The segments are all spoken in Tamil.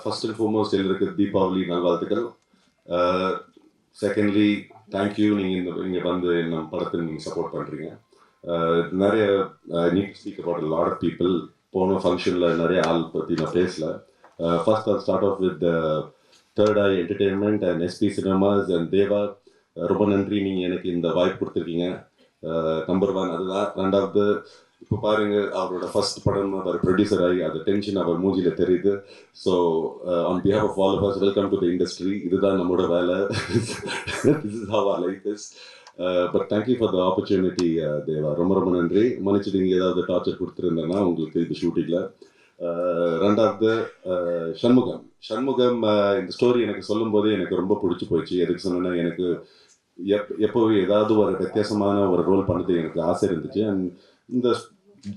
ஃபர்ஸ்ட் அண்ட் ஃபோர்மோஸ்ட் எங்களுக்கு தீபாவளி நல்வாழ்த்துக்கள் செகண்ட்லி uh, தேங்க்யூ நீங்கள் இந்த இங்கே வந்து நம்ம படத்தை நீங்கள் சப்போர்ட் பண்ணுறீங்க uh, நிறைய need speak about lot of people போன ஃபங்க்ஷனில் நிறைய ஆள் பற்றி நான் பேசல. First all start off with third eye entertainment and SP cinemas and Deva ரொம்ப நன்றி. நீங்கள் எனக்கு இந்த வாய்ப்பு கொடுத்துருக்கீங்க. நம்பர் uh, ஒன் அதுதான் ரெண்டாவது இப்போ பாருங்க அவரோட ஃபர்ஸ்ட் படம் அவர் ப்ரொடியூசர் ஆகி அந்த டென்ஷன் அவர் மூஞ்சியில் தெரியுது. So on behalf of all first welcome to the industry இதுதான் நம்மளோட வேலை. This is how our life is but thank you for the opportunity Deva. ரொம்ப ரொம்ப நன்றி. மன்னிச்சிட்டு ஏதாவது டார்ச்சர் கொடுத்துருந்தேன்னா உங்களுக்கு இது ஷூட்டிங்கில் uh, ரெண்டாவது uh, சண்முகம். சண்முகம் uh, இந்த ஸ்டோரி எனக்கு சொல்லும் போதே எனக்கு ரொம்ப பிடிச்சி போயிடுச்சு எதுக்கு சொன்னேன்னா எனக்கு எப் எப்போவே ஏதாவது ஒரு வித்தியாசமான ஒரு ரோல் பண்ணது எனக்கு ஆசை இருந்துச்சு. அண்ட் இந்த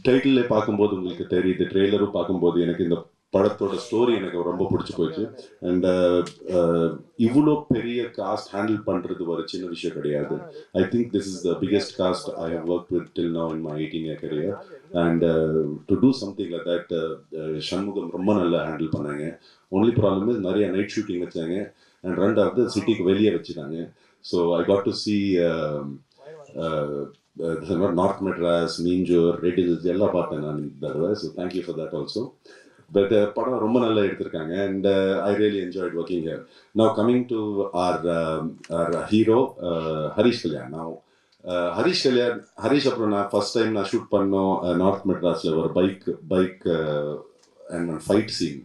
டைட்டிலே பார்க்கும்போது உங்களுக்கு தெரியுது ட்ரெய்லரும் பார்க்கும்போது எனக்கு இந்த படத்தோட ஸ்டோரி எனக்கு ரொம்ப பிடிச்சி போச்சு. அண்ட் uh, uh, இவ்வளோ பெரிய காஸ்ட் ஹேண்டில் பண்ணுறது ஒரு சின்ன விஷயம் கிடையாது. I think this is the biggest cast I have work with till now in my eighteen year career and to do something like that Shanmugam ரொம்ப நல்லா ஹேண்டில் பண்ணாங்க. ஒன்லி ப்ராப்ளம் இஸ் நிறைய நைட் ஷூட்டிங் வச்சாங்க. அண்ட் ரெண்டாவது சிட்டிக்கு வெளியே வச்சுட்டாங்க. So I got to see north Madras Minjur Red Hills எல்லாம் பார்த்தேன் நான் இந்த தடவை. So thank you for that also but படம் ரொம்ப நல்லா எடுத்திருக்காங்க. And I really enjoyed working here now coming to our our hero Harish Kalyan நான் ஹரிஷ் கல்யாண் ஹரிஷ் அப்புறம் நான் ஃபர்ஸ்ட் டைம் நான் ஷூட் பண்ணோம் நார்த் மெட்ராஸில் ஒரு bike bike and fight scene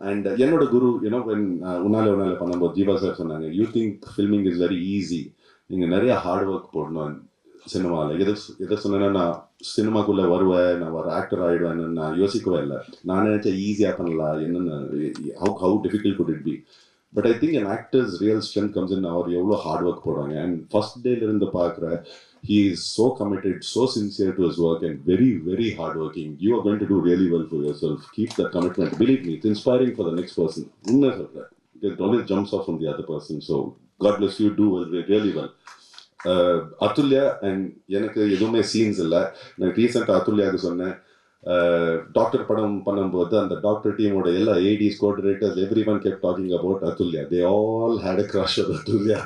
and என்னோட குரு யூனோ வென் உன்னால உன்னால பண்ணும்போது ஜீவா சார் சொன்னாங்க you think filming is very easy நீங்கள் நிறைய ஹார்ட் ஒர்க் போடணும். சினிமாவில் எதை எதை சொன்னேன்னா நான் சினிமாக்குள்ளே வருவேன் நான் வர ஆக்டர் ஆகிடுவேன்னு நான் யோசிக்கவே இல்லை நான் நினச்சேன் ஈஸியாக பண்ணலாம் என்னென்ன how how difficult could it be but I think an actor's real strength comes in அவர் எவ்வளோ ஹார்ட் ஒர்க் போடுறாங்க அண்ட் ஃபர்ஸ்ட் டேலேருந்து பார்க்குற he is so committed so sincere to his work and very very hard working you are going to do really well for yourself keep the commitment believe me it's inspiring for the next person உண்மை சொல்கிறேன் jumps off from the other person so god bless you do well really well Athulya and எனக்கு எதுவுமே சீன்ஸ் இல்லை. நான் ரீசெண்டாக அத்துல்யாவுக்கு சொன்னேன். டாக்டர் படம் பண்ணும்போது அந்த டாக்டர் டீமோட எல்லா ADs coordinators everyone kept talking about Athulya. They all had a crush of Athulya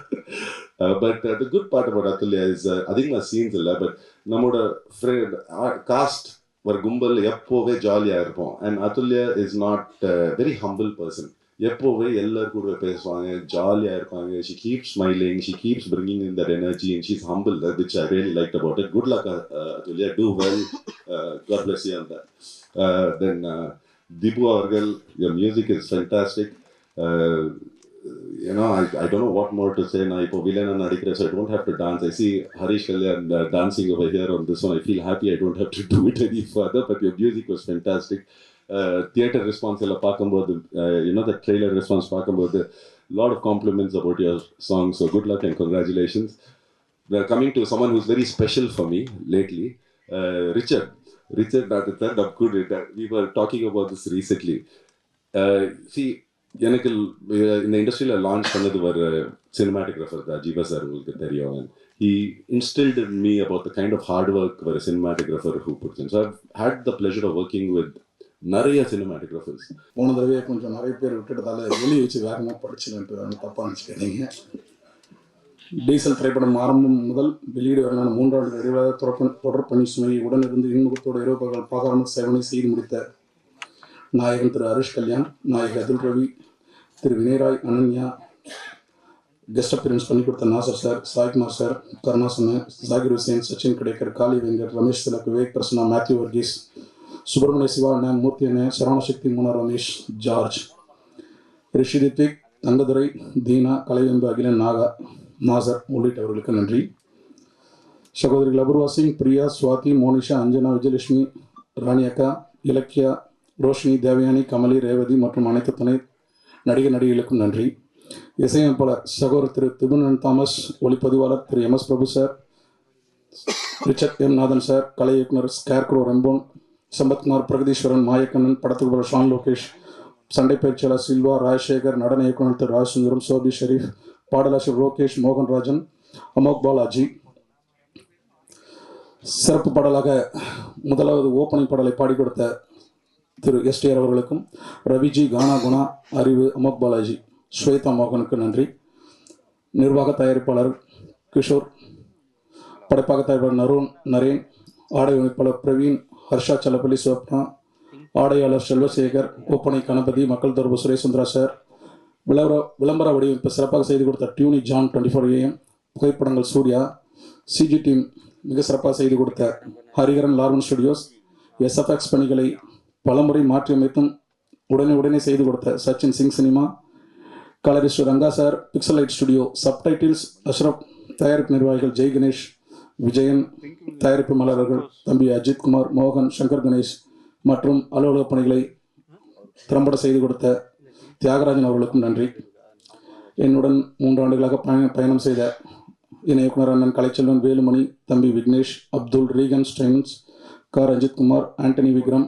but the good part about Athulya is அதிகமாக சீன்ஸ் இல்லை பட் நம்மளோட ஃப்ரெண்ட் காஸ்ட் ஒரு கும்பல் எப்போவே ஜாலியாக இருப்போம். And Athulya is not very humble person எப்போவே எல்லாரும் கூட பேசுவாங்க ஜாலியாக இருப்பாங்க she keep smiling she keeps bringing in that energy and she's humble which I really like about it good luck Athulya do well god bless you அந்த தென் திபு அவர்கள் your music is fantastic you know, I, I don't know what more to say now. இப்போ வில்லன் நடிக்கிற so I don't have to dance. I see Harish Kalyan uh, dancing over here on this one. I feel happy I don't have to do it any further. But your music was fantastic. Theatre response எல்லாம் பார்க்கும்போது you know the trailer response பார்க்கும்போது lot of compliments about your song so good luck and congratulations coming to Saman who's very special for me lately Richard Richard doctor third dub good we were talking about this recently C எனக்கு இந்த இண்டஸ்ட்ரியில் லான்ச் பண்ணது ஒரு சினிமாட்டோகிராஃபர் தான் ஜீவா சார் உங்களுக்கு தெரியும். He instilled me about the kind of hard work ஒரு cinematographer who puts so had the pleasure of working with நிறைய சினிமாட்டோகிராஃபர்ஸ் போன தடவையே கொஞ்சம் நிறைய பேர் விட்டுட்டதால வெளியே வச்சு வேகமாக படிச்சுன்னு தப்பாக நினச்சிக்கிறீங்க டீசல் திரைப்படம் ஆரம்பம் முதல் வெளியீடு வரையிலான மூன்றாண்டு விரைவாக தொடர் தொடர் பணி சுமையை உடனிருந்து இன்முகத்தோடு இரவு பகல் பார்க்காமல் சேவனை செய்து முடித்த நாயகன் திரு ஹரிஷ் கல்யாண் நாயகி அதுல் ரவி திரு வினயராய் அனன்யா கெஸ்ட் அப்பியரன்ஸ் பண்ணி கொடுத்த நாசர் சார் சாய்குமார் சார் கருணாசன ஜாகிர் ஹுசேன் சச்சின் கடைக்கர் காளி வெங்கர் ரமேஷ் திலக் விவேக் பிரசன்னா மேத்யூ வர்கீஸ் சுப்பிரமணிய சிவா அண்ணன் மூர்த்தி அண்ணன் சரவணசக்தி மூனா ரமேஷ் ஜார்ஜ். ரிஷி ரித்திக் தங்கதுரை தீனா கலைவெம்பு அகிலன் நாகா நாசர் உள்ளிட்டவர்களுக்கு நன்றி. சகோதரிகள் அபூர்வா சிங் பிரியா சுவாதி மோனிஷா அஞ்சனா விஜயலட்சுமி ராணி அக்கா இலக்கியா ரோஷினி தேவயானி கமலி ரேவதி மற்றும் அனைத்து துணை நடிகர் நடிகைகளுக்கும் நன்றி. இசையமைப்பாளர் சகோதரர் திரு திபுனன் தாமஸ் ஒளிப்பதிவாளர் Thiru M S Prabhu sir Richard M Nathan sir கலை இயக்குனர் ஸ்கேர்க்ரோ ரெம்போன் சம்பத்குமார் பிரகதீஸ்வரன் மாயக்கண்ணன் படத்துக்கு ஷான் லோகேஷ் சண்டை பயிற்சியாளர் சில்வா ராஜசேகர் நடன இயக்குனர் திரு ராஜசுந்தரம் சோபி ஷெரீப் பாடலாசிரியர் லோகேஷ் மோகன்ராஜன் அமோக் பாலாஜி. சிறப்பு பாடலாக முதலாவது ஓப்பனிங் பாடலை பாடி கொடுத்த திரு எஸ்டிஆர் அவர்களுக்கும் ரவிஜி கானா குணா அறிவு அமோக் பாலாஜி ஸ்வேதா மோகனுக்கு நன்றி. நிர்வாக தயாரிப்பாளர் கிஷோர் படைப்பாக தயாரிப்பாளர் நருண் நரேன் ஆடை அமைப்பாளர் பிரவீன் ஹர்ஷா சலப்பள்ளி சிவப்னா ஆடையாளர் செல்வசேகர் ஒப்பனை கணபதி மக்கள் தொடர்பு சுரேசுந்தரா சார். விளம்பர விளம்பர வடிவமைப்பு சிறப்பாக செய்து கொடுத்த Tuney John twenty four AM புகைப்படங்கள் சூர்யா சிஜி டீம் மிக சிறப்பாக செய்து கொடுத்த ஹரிகரன் லார்வன் ஸ்டுடியோஸ் எஸ்எஃப்எக்ஸ் பணிகளை பலமுறை மாற்றியமைத்தும் உடனே உடனே செய்து கொடுத்த Sachin Singh cinema colourist Ranga sir Pixelight studio subtitles Ashraf தயாரிப்பு நிர்வாகிகள் ஜெய் கணேஷ் விஜயன் தயாரிப்பு மலர்கள் தம்பி அஜித்குமார் மோகன் சங்கர் கணேஷ் மற்றும் அலுவலக பணிகளை திறம்பட செய்து கொடுத்த தியாகராஜன் அவர்களுக்கும் நன்றி. என்னுடன் மூன்று ஆண்டுகளாக பயண பயணம் செய்த இணை இயக்குனர் அண்ணன் கலைச்செல்வன் வேலுமணி தம்பி விக்னேஷ் அப்துல் ரீகன் ஸ்டைன்ஸ் கார் அஜித்குமார் ஆண்டனி விக்ரம்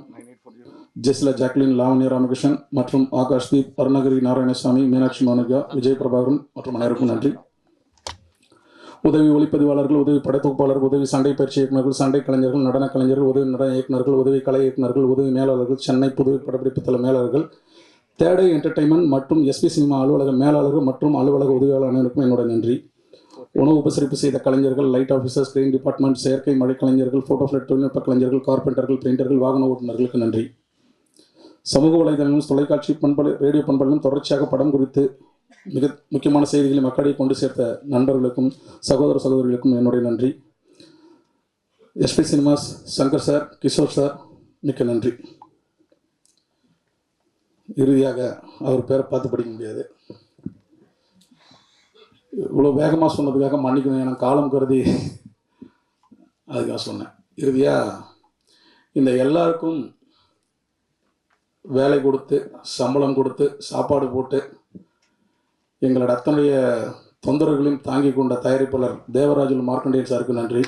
ஜெஸ்ல ஜாக்லின் லாவண்யா ராமகிருஷ்ணன் மற்றும் ஆகாஷ்தீப் அருணகிரி நாராயணசாமி மீனாட்சி மோனிகா விஜய் பிரபாகரன் மற்றும் அனைவருக்கும் நன்றி. உதவி ஒளிப்பதிவாளர்கள் உதவி படத்தொகுப்பாளர்கள் உதவி சண்டை பயிற்சி இயக்குநர்கள் சண்டை கலைஞர்கள் நடன கலைஞர்கள் உதவி நடன இயக்குநர்கள் உதவி கலை இயக்குநர்கள் உதவி மேலாளர்கள் சென்னை புதுவை படப்பிடிப்பு தள மேலாளர்கள் தேடை என்டர்டைன்மெண்ட் மற்றும் எஸ்பி சினிமா அலுவலக மேலாளர்கள் மற்றும் அலுவலக உதவியாளர் அனைவருக்கும் என்னோட நன்றி. உணவு உபசரிப்பு செய்த கலைஞர்கள் லைட் ஆஃபீஸர் ஸ்கிரீன் டிபார்ட்மெண்ட் செயற்கை மழை கலைஞர்கள் ஃபோட்டோ ஃபிளட் தொழில்நுட்ப கலைஞர்கள் கார்பெண்டர்கள் பெயிண்டர்கள் வாகன ஓட்டுநர்களுக்கு நன்றி. சமூக வலைதளங்களும் தொலைக்காட்சி பண்பலை ரேடியோ பண்பலையும் தொடர்ச்சியாக படம் குறித்து மிக முக்கியமான செய்திகளை மக்களிடையே கொண்டு சேர்த்த நண்பர்களுக்கும் சகோதர சகோதரிகளுக்கும் என்னுடைய நன்றி. SP cinemas Shankar sir Kishore sir மிக்க நன்றி. இறுதியாக அவர் பேரை பார்த்து படிக்க முடியாது. இவ்வளோ வேகமாக சொன்னதுக்காக மன்னிக்கணும் எனக்கு காலம் கருதி அதுக்காக சொன்னேன். இறுதியாக இந்த எல்லாருக்கும் வேலை கொடுத்து சம்பளம் கொடுத்து சாப்பாடு போட்டு எங்களோட அத்தனைய தொந்தரவுகளையும் தாங்கி கொண்ட தயாரிப்பாளர் தேவராஜுல் மார்க்கண்டேயன் சாருக்கு நன்றி.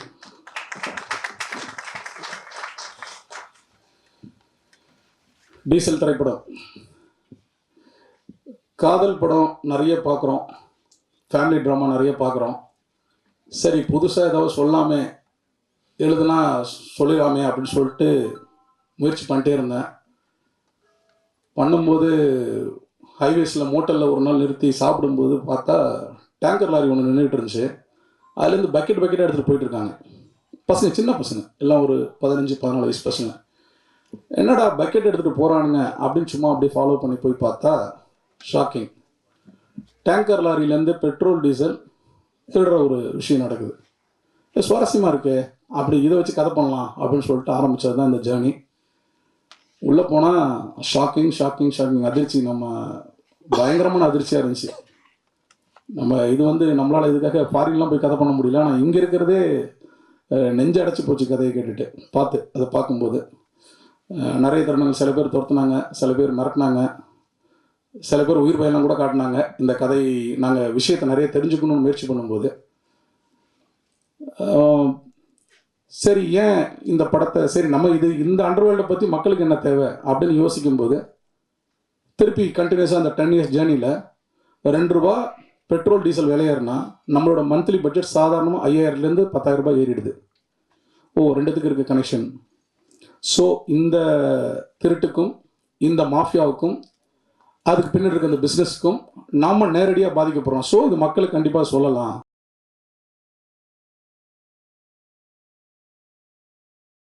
டீசல் திரைப்படம். காதல் படம் நிறைய பார்க்குறோம். ஃபேமிலி ட்ராமா நிறைய பார்க்குறோம். சரி புதுசாக ஏதாவது சொல்லாமே எழுதுனா சொல்லிடலாமே அப்படின்னு சொல்லிட்டு முயற்சி பண்ணிட்டே இருந்தேன். பண்ணும்போது ஹைவேஸில் மோட்டலில் ஒரு நாள் நிறுத்தி சாப்பிடும்போது பார்த்தா டேங்கர் லாரி ஒன்று நின்றுட்டு இருந்துச்சு. அதுலேருந்து பக்கெட் பக்கெட்டாக எடுத்துகிட்டு போயிட்டுருக்காங்க பசங்க சின்ன பசங்க. எல்லாம் ஒரு பதினஞ்சு பதினாலு வயசு பசங்க. என்னடா பக்கெட் எடுத்துகிட்டு போகிறானுங்க அப்படின்னு சும்மா அப்படியே ஃபாலோ பண்ணி போய் பார்த்தா ஷாக்கிங் டேங்கர் லாரியிலேருந்து பெட்ரோல் டீசல் திருடுற ஒரு விஷயம் நடக்குது. சுவாரஸ்யமாக இருக்கே. அப்படி இதை வச்சு கதை பண்ணலாம் அப்படின்னு சொல்லிட்டு ஆரம்பித்தது தான் இந்த ஜேர்னி உள்ளே போனால் ஷாக்கிங் ஷாக்கிங் ஷாக்கிங் அதிர்ச்சி. நம்ம பயங்கரமான அதிர்ச்சியாக இருந்துச்சு. நம்ம இது வந்து நம்மளால் இதுக்காக ஃபாரின்லாம் போய் கதை பண்ண முடியல. ஆனால் இங்கே இருக்கிறதே நெஞ்சு அடைச்சி போச்சு கதையை கேட்டுட்டு. பார்த்து அதை பார்க்கும்போது. நிறைய தருணங்கள். சில பேர் துரத்துனாங்க சில பேர் மிரட்டினாங்க சில பேர் உயிர் பயணம் கூட காட்டினாங்க. இந்த கதை நாங்கள் விஷயத்தை நிறைய தெரிஞ்சுக்கணும்னு முயற்சி பண்ணும்போது. சரி ஏன் இந்த படத்தை சரி நம்ம இது இந்த அண்டர்வேல்டை பற்றி மக்களுக்கு என்ன தேவை அப்படின்னு யோசிக்கும்போது திருப்பி கண்டினியூஸாக அந்த டென் இயர்ஸ் ஜேர்னியில் ரெண்டு ரூபா பெட்ரோல் டீசல் விலையேறினா நம்மளோட மந்த்லி பட்ஜெட் சாதாரணமாக ஐயாயிரத்துலேருந்து பத்தாயிரம் ரூபாய் ஏறிடுது. ஓ ரெண்டுத்துக்கு இருக்க கனெக்ஷன் ஸோ இந்த திருட்டுக்கும் இந்த மாஃபியாவுக்கும் அதுக்கு பின்னாடி இருக்க அந்த பிஸ்னஸ்க்கும் நாம் நேரடியாக பாதிக்கப்படுறோம். ஸோ இது மக்களுக்கு கண்டிப்பாக சொல்லலாம்.